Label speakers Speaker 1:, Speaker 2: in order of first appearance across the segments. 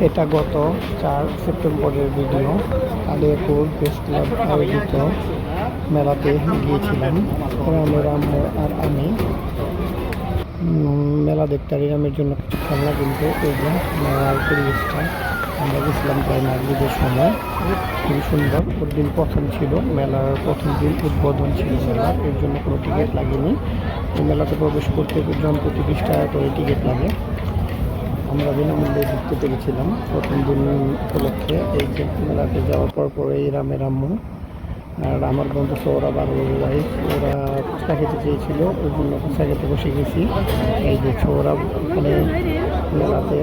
Speaker 1: এটা গত চার সেপ্টেম্বরের ভিডিও। আলিয়াপুর প্রেস ক্লাব আয়োজিত মেলাতে গিয়েছিলাম। রামের আম্মু আর আমি। মেলা দেখতে আর ইরামের জন্য কিছু খেলনা কিনতে এই যে মেলার পরিবেশটা আমরা গেছিলাম প্রায় নাগরিকের সময়। খুবই সুন্দর। ওর দিন প্রথম ছিল, মেলার প্রথম দিন উদ্বোধন ছিল মেলা। এর জন্য কোনো টিকিট লাগেনি। মেলাতে প্রবেশ করতে জন প্রতি বিশ টাকা করে টিকিট লাগে। আমরা বিনামূল্যে ঢুকতে পেরেছিলাম প্রথম দিন উপলক্ষে এই মেলাতে যাওয়ার পর পরে রামের আম্মু আর আমার বন্ধু সৌরভ আর ওর ওয়াইফ ওরা ফুচকা খেতে চেয়েছিল, ওই জন্য ফুচকা খেতে বসে গেছি। এই যে সৌরভ ওখানে মেলাতে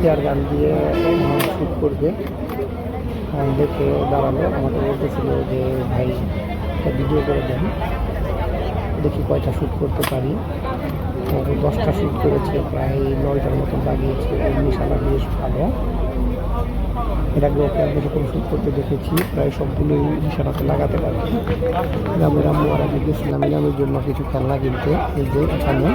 Speaker 1: চেয়ার গান দিয়ে শ্যুট করবে। আর দেখে দাঁড়াল, আমাকে বলতেছিল যে, ভাই, একটা ভিডিও করে দেন। দেখি কয়টা শ্যুট করতে পারি। দশটা শুট করেছে, প্রায় নয়টার মতো লাগিয়েছে সারা বেশ ভালো। এর আগে ওকে আমি যখন শ্যুট করতে দেখেছি, প্রায় সবগুলোই নিশানাতে লাগাতে পারি আর আগে গেছিলাম গ্রামের জন্য কিছু খেলনা কিনতে, এই যে এখানে।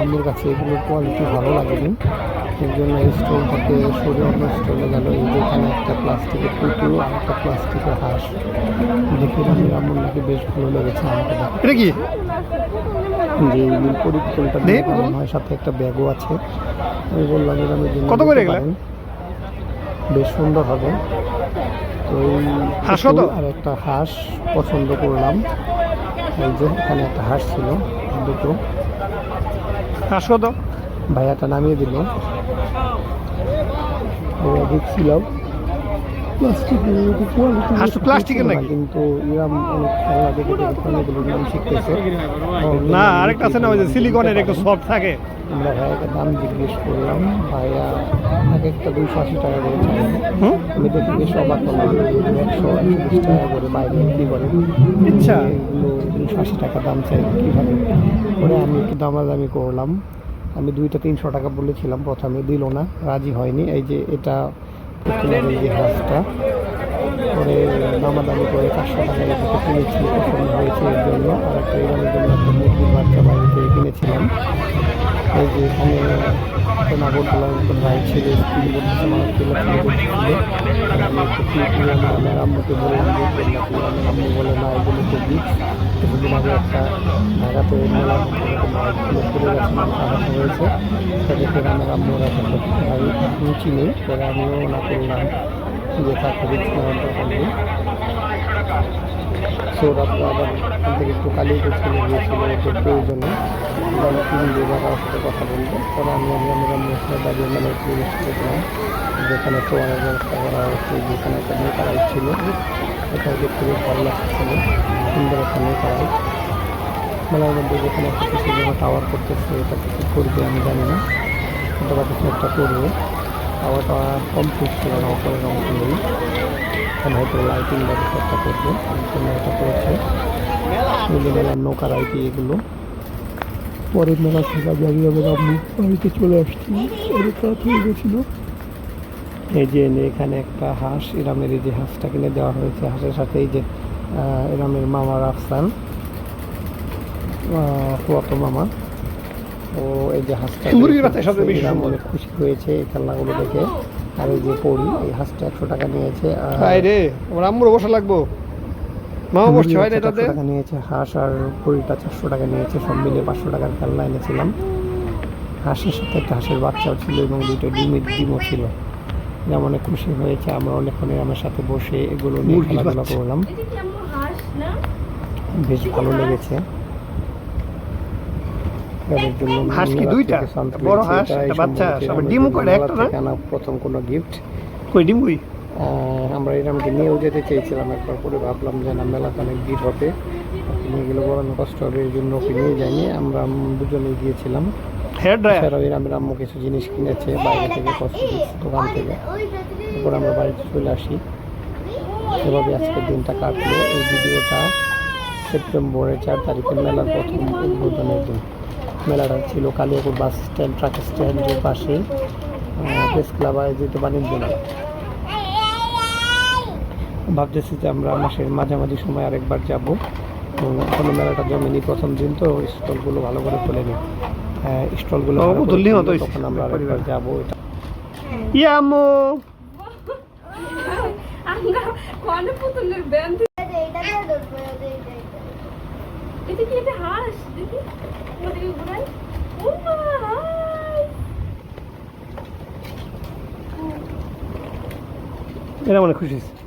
Speaker 1: আমি কাছে কোয়ালিটি ভালো লাগেনি এর জন্য এই স্টল থেকে সরে অন্য স্টলে গেল এই যে এখানে একটা প্লাস্টিকের কুকুর আর একটা প্লাস্টিকের হাঁস দেখে আম্মুর নাকি বেশ ভালো লেগেছে আমাকে।
Speaker 2: এটা কি
Speaker 1: যে নীল পরিকল্পনাটা দিয়ে বানানো হয় সাথে একটা ব্যাগও আছে আমি বললাম এরকমের জন্য
Speaker 2: কত করে?
Speaker 1: পারেন। বেশ সুন্দর হবে তো এই
Speaker 2: হাঁস?
Speaker 1: আর একটা হাঁস পছন্দ করলাম এই যে এখানে একটা হাঁস ছিল দুটো।
Speaker 2: হাঁস কত
Speaker 1: ভাইয়াটা নামিয়ে দিল। দেখছিলাম প্লাস্টিকের
Speaker 2: নাকি?
Speaker 1: কিন্তু ইরাম অনেক খেলনা দেখে দেখে অনেকগুলো শিখতেছে।
Speaker 2: না আরেকটা আছে না ওই যে সিলিকনের একটু সফট থাকে।
Speaker 1: আমরা ভাইয়াকে দাম জিজ্ঞেস করলাম ভাইয়া এক একটা দুইশো আশি টাকা করে চাই আমি দেখি বেশ অবাক একশো একশো বিশ টাকা করে বাইরে বিক্রি করে।
Speaker 2: আচ্ছা।
Speaker 1: এগুলো দুইশো আশি টাকা দাম চাই কীভাবে? পরে আমি একটু দামাদামি করলাম। আমি দুইটা তিনশো টাকা বলেছিলাম প্রথমে দিল না রাজি হয়নি। এই যে এটা এই হাঁসটা পরে দামাদামি করে চারশো টাকা থেকে কিনেছি পছন্দ হয়েছে এর জন্য। আর একটা ইরানের জন্য একটা মুরগির বাচ্চা বাড়িতে কিনেছিলাম। এই যে এখানে একটা নাগরদোলার মতো রাইড ছিল স্পিড করতেছে মানুষ ছিল। আমার আমার আম্মুকে বললাম আমার আম্মু বলে না এগুলো তো কিছুদিন আগে একটা ঢাকাতে মেলার মতো এরকম গেছে আঘাত হয়েছে সেটা আমার আম্মুর এখন রুচি নেই পরে আমিও না করলাম। যে তাকে রিক্স দরকার নেই সৌরভ আবার এখান থেকে একটু কালিয়ে চলে গিয়েছিল ওদের প্রয়োজনে। আমি তিন দিয়ে বাবার সাথে কথা বলব পরে আমি আমি আমার আম্মুর দাঁড়িয়ে মানে পরিবেশ দেখলাম যেখানে তোয়ারের ব্যবস্থা করা হয়েছে, যেখানে একটা নৌকা রাইড ছিল। ওখানে দেখতে বেশ ভালো লাগতেছিল সুন্দর একটা নৌকা রাইড মেলার মধ্যে যেখানে একটা কিছু যেন টাওয়ার করতেছে, এটা কিছু করবে, আমি জানি না। অথবা কিছু একটা করবে। টাওয়ারটা কমপ্লিট ছিল না ওপরের অংশ এখানে হয়তো লাইটিং বা কিছু একটা করবে এটা করেছে। মিলে মেলার নৌকা রাইটি এগুলো। পরের মেলা থেকে আমি আমি আমার আম্মু বাড়িতে চলে আসছি। অনেক রাত হয়ে গেছিল। এই যে এখানে একটা হাঁস ইরামের এই যে হাঁসটা কিনে দেওয়া হয়েছে। হাঁসের সাথে এই যে ইরামের মামা রাফসান ফুয়াতো মামা। ও এই যে হাঁসটা। অনেক খুশি হয়েছে এই খেলনাগুলো দেখে। আর এই যে পড়ি এই হাঁসটা একশো টাকা নিয়েছে আর
Speaker 2: রে আমার আম্মুর বসা লাগবো। মামা বসছে হয় না এটাতে
Speaker 1: টাকা নিয়েছে হাঁস আর পরিটা চারশো টাকা নিয়েছে সব মিলে পাঁচশো টাকার খেলনা এনেছিলাম। হাঁসের সাথে একটা হাঁসের বাচ্চাও ছিল এবং দুটো ডিমের ডিমও ছিল। এরা অনেক খুশি হয়েছে আমরা অনেকক্ষণ আমার সাথে বসে এগুলো নিয়ে খেলাধুলা করলাম।
Speaker 3: এটা কি আমার হাঁস না?
Speaker 1: বেশ ভালো লেগেছে।
Speaker 2: হাঁস কি দুইটা? বড় হাঁস, বাচ্চা,
Speaker 1: জন্য
Speaker 2: কয়টা?
Speaker 1: মেলা
Speaker 2: একটা না?
Speaker 1: প্রথম কোনো গিফট
Speaker 2: কই ডিমগুই?
Speaker 1: আমরা এরকমকে নিয়েও যেতে চেয়েছিলাম একবার পরে ভাবলাম যে না মেলাতে অনেক ভিড় হবে নিয়ে গেলে বড়ানো কষ্ট হবে এই জন্য ওকে নিয়ে যাইনি। আমরা দুজনেই গিয়েছিলাম।
Speaker 2: ড্রায়ার
Speaker 1: এছাড়াও এরামের আম্মু কিছু জিনিস কিনেছে বাইরে থেকে কসমেটিক্স দোকান থেকে। তারপর আমরা বাড়িতে চলে আসি। এভাবে আজকের দিনটা কাটলো। এই ভিডিওটা সেপ্টেম্বরের চার তারিখের মেলার প্রথম উদ্বোধনের দিন। মেলাটা ছিল কালিয়াপুর বাস স্ট্যান্ড ট্রাক স্ট্যান্ডের পাশে প্রেস ক্লাব আয়োজিত বাণিজ্য মেলা। ভাবতেছি যে আমরা মাসের মাঝামাঝি সময় আরেকবার যাব। এখনও মেলাটা জমেনি প্রথম দিন তো স্টলগুলো ভালো করে খোলেনি হ্যাঁ, স্টলগুলো তখন আমরা। আরেকবার যাব। এটা
Speaker 2: ইয়া আম্মু!
Speaker 3: আমরা কনে পুতুলের ব্যান্ড এটা কি এটা হাঁস দেখি। ওদিকে ঘুরাই। ও মা
Speaker 2: এরা মানে খুশি হয়েছে।